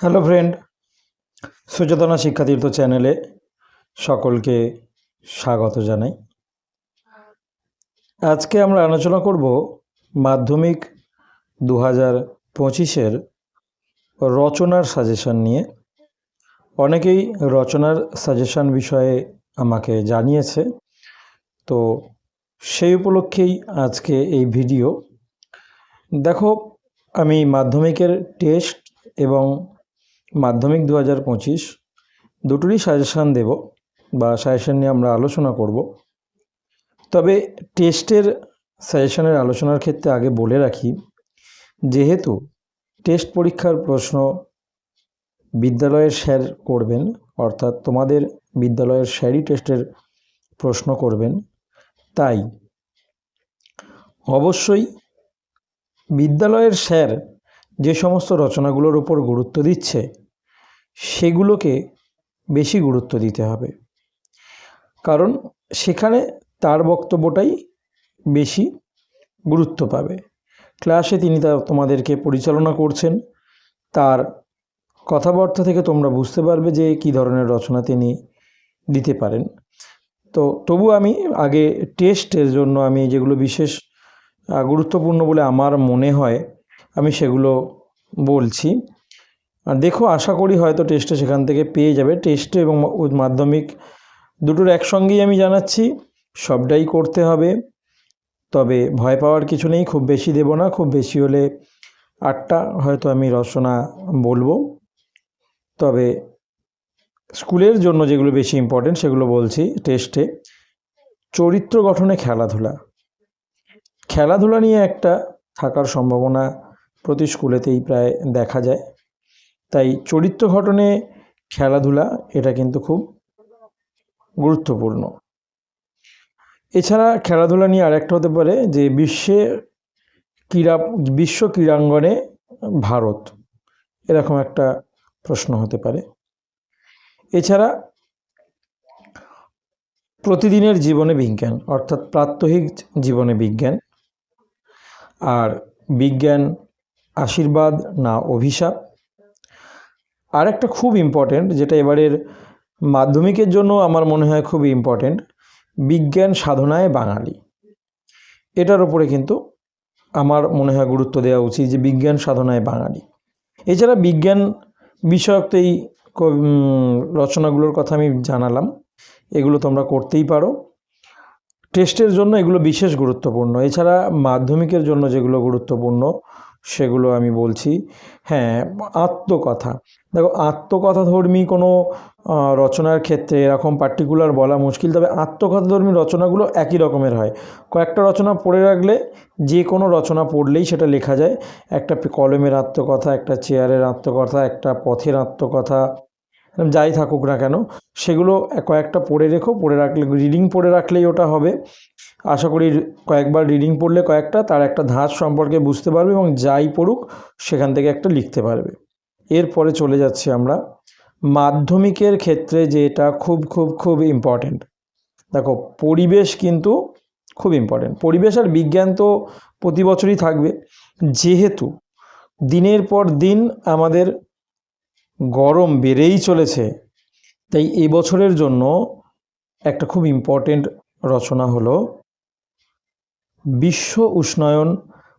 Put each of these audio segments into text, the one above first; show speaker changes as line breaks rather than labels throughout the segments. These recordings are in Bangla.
হ্যালো ফ্রেন্ড সুচেতনা শিক্ষাতীর্থ চ্যানেলে সকলকে স্বাগত জানাই। আজকে আমরা আলোচনা করব মাধ্যমিক দু হাজার পঁচিশের রচনার সাজেশন নিয়ে। অনেকেই রচনার সাজেশন বিষয়ে আমাকে জানিয়েছে। তো সেই উপলক্ষেই আজকে এই ভিডিও। দেখো, আমি মাধ্যমিকের টেস্ট এবং মাধ্যমিক দু হাজার পঁচিশ, দুটোরই সাজেশান দেব বা সাজেশান নিয়ে আমরা আলোচনা করব। তবে টেস্টের সাজেশানের আলোচনার ক্ষেত্রে আগে বলে রাখি, যেহেতু টেস্ট পরীক্ষার প্রশ্ন বিদ্যালয়ের স্যার করবেন, অর্থাৎ তোমাদের বিদ্যালয়ের স্যারই টেস্টের প্রশ্ন করবেন, তাই অবশ্যই বিদ্যালয়ের স্যার যে সমস্ত রচনাগুলোর উপর গুরুত্ব দিচ্ছে, সেগুলোকে বেশি গুরুত্ব দিতে হবে। কারণ সেখানে তার বক্তব্যটাই বেশি গুরুত্ব পাবে। ক্লাসে তিনি তা তোমাদেরকে পরিচালনা করছেন। তার কথাবার্তা থেকে তোমরা বুঝতে পারবে যে কী ধরনের রচনা তিনি দিতে পারেন। তো তবু আমি আগে টেস্টের জন্য আমি যেগুলো বিশেষ গুরুত্বপূর্ণ বলে আমার মনে হয় আমি সেগুলো বলছি। আর দেখো, আশা করি হয়তো টেস্টে সেখান থেকে পেয়ে যাবে। টেস্টে এবং মাধ্যমিক দুটোর একসঙ্গেই আমি জানাচ্ছি, সবটাই করতে হবে। তবে ভয় পাওয়ার কিছু নেই, খুব বেশি দেব না, খুব বেশি হলে আটটা হয়তো আমি রচনা বলব। তবে স্কুলের জন্য যেগুলো বেশি ইম্পর্টেন্ট সেগুলো বলছি টেস্টে চরিত্র গঠনে খেলাধুলা। খেলাধুলা নিয়ে একটা থাকার সম্ভাবনা প্রতি স্কুলেতেই প্রায় দেখা যায়। তাই চরিত্র ঘটনে খেলাধুলা এটা কিন্তু খুব গুরুত্বপূর্ণ। এছাড়া খেলাধুলা নিয়ে আরেকটা হতে পারে যে বিশ্বে ক্রীড়া, বিশ্ব ক্রীড়াঙ্গনে ভারত এরকম একটা প্রশ্ন হতে পারে। এছাড়া প্রতিদিনের জীবনে বিজ্ঞান অর্থাৎ প্রাত্যহিক জীবনে বিজ্ঞান। আর বিজ্ঞান আশীর্বাদ না অভিশাপ। আর একটা খুব ইম্পর্ট্যান্ট যেটা এবারের মাধ্যমিকের জন্য আমার মনে হয় খুব ইম্পর্ট্যান্ট বিজ্ঞান সাধনায় বাঙালি। এটার উপরে কিন্তু আমার মনে হয় গুরুত্ব দেওয়া উচিত যে বিজ্ঞান সাধনায় বাঙালি। এছাড়া বিজ্ঞান বিষয়ক এই রচনাগুলোর কথা আমি জানালাম। এগুলো তোমরা করতেই পারো। টেস্টের জন্য এগুলো বিশেষ গুরুত্বপূর্ণ। এছাড়া মাধ্যমিকের জন্য যেগুলো গুরুত্বপূর্ণ সেগুলো আমি বলছি। হ্যাঁ আত্মকথা। দেখো, আত্মকথাধর্মী কোনো রচনার ক্ষেত্রে এরকম পার্টিকুলার বলা মুশকিল, তবে আত্মকথাধর্মী রচনাগুলো একই রকমের হয়। কয়েকটা রচনা পড়ে রাখলে যে কোনো রচনা পড়লেই সেটা লেখা যায়। একটা কলমের আত্মকথা, একটা চেয়ারের আত্মকথা, একটা পথের আত্মকথা যাই থাকুক না কেন, সেগুলো কয়েকটা পড়ে রেখো। পড়ে রাখলে রিডিং পড়ে রাখলেই ওটা হবে। আশা করি কয়েকবার রিডিং পড়লে কয়েকটা, তার একটা ধাঁচ সম্পর্কে বুঝতে পারবে এবং যাই পড়ুক, সেখান থেকে একটা লিখতে পারবে। এরপরে চলে যাচ্ছি আমরা। মাধ্যমিকের ক্ষেত্রে যে এটা খুব খুব খুব ইম্পর্ট্যান্ট দেখো, পরিবেশ কিন্তু খুব ইম্পর্ট্যান্ট পরিবেশ আর বিজ্ঞান তো প্রতি বছরই থাকবে। যেহেতু দিনের পর দিন আমাদের গরম বেড়েই চলেছে, তাই এবছরের জন্য একটা খুব ইম্পর্টেন্ট রচনা হলো বিশ্ব উষ্ণায়ন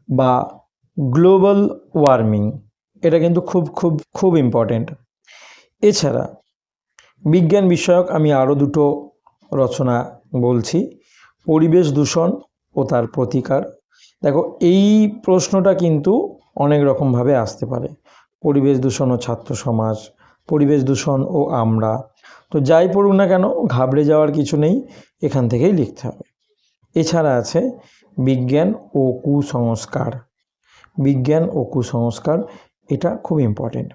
বা গ্লোবাল ওয়ার্মিং, এটা কিন্তু খুব খুব খুব ইম্পর্টেন্ট এছাড়া বিজ্ঞান বিষয়ক আমি আরও দুটো রচনা বলছি, পরিবেশ দূষণ ও তার প্রতিকার। দেখো, এই প্রশ্নটা কিন্তু অনেক রকমভাবে আসতে পারে। পরিবেশ দূষণ ও ছাত্র সমাজ, পরিবেশ দূষণ ও আমরা। তো যাই পড়ুক না কেন, ঘাবড়ে যাওয়ার কিছু নেই, এখান থেকেই লিখতে হবে। এছাড়া আছে বিজ্ঞান ও কুসংস্কার। বিজ্ঞান ও কুসংস্কার, এটা খুব ইম্পর্টেন্ট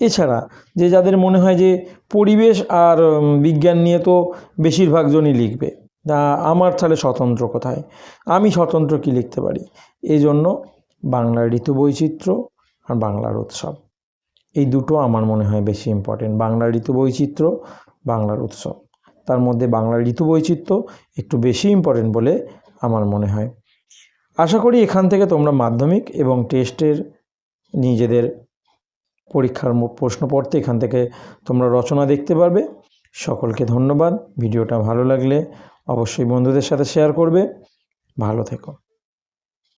এছাড়া যে যাদের মনে হয় যে পরিবেশ আর বিজ্ঞান নিয়ে তো বেশিরভাগ জনই লিখবে, তা আমার তাহলে স্বতন্ত্র কোথায়? আমি স্বতন্ত্র কি লিখতে পারি? এই জন্য বাংলার ঋতু বৈচিত্র্য আর বাংলার উৎসব। এই দুটো আমার মনে হয় বেশি ইম্পর্টেন্ট বাংলার ঋতু বৈচিত্র্য, বাংলার উৎসব। তার মধ্যে বাংলার ঋতু বৈচিত্র্য একটু বেশি ইম্পর্টেন্ট বলে আমার মনে হয়। আশা করি এখান থেকে তোমরা মাধ্যমিক এবং টেস্টের নিজেদের পরীক্ষার মো- পড়তে এখান থেকে তোমরা রচনা দেখতে পারবে। সকলকে ধন্যবাদ। ভিডিওটা ভালো লাগলে অবশ্যই বন্ধুদের সাথে শেয়ার করবে। ভালো থেকো।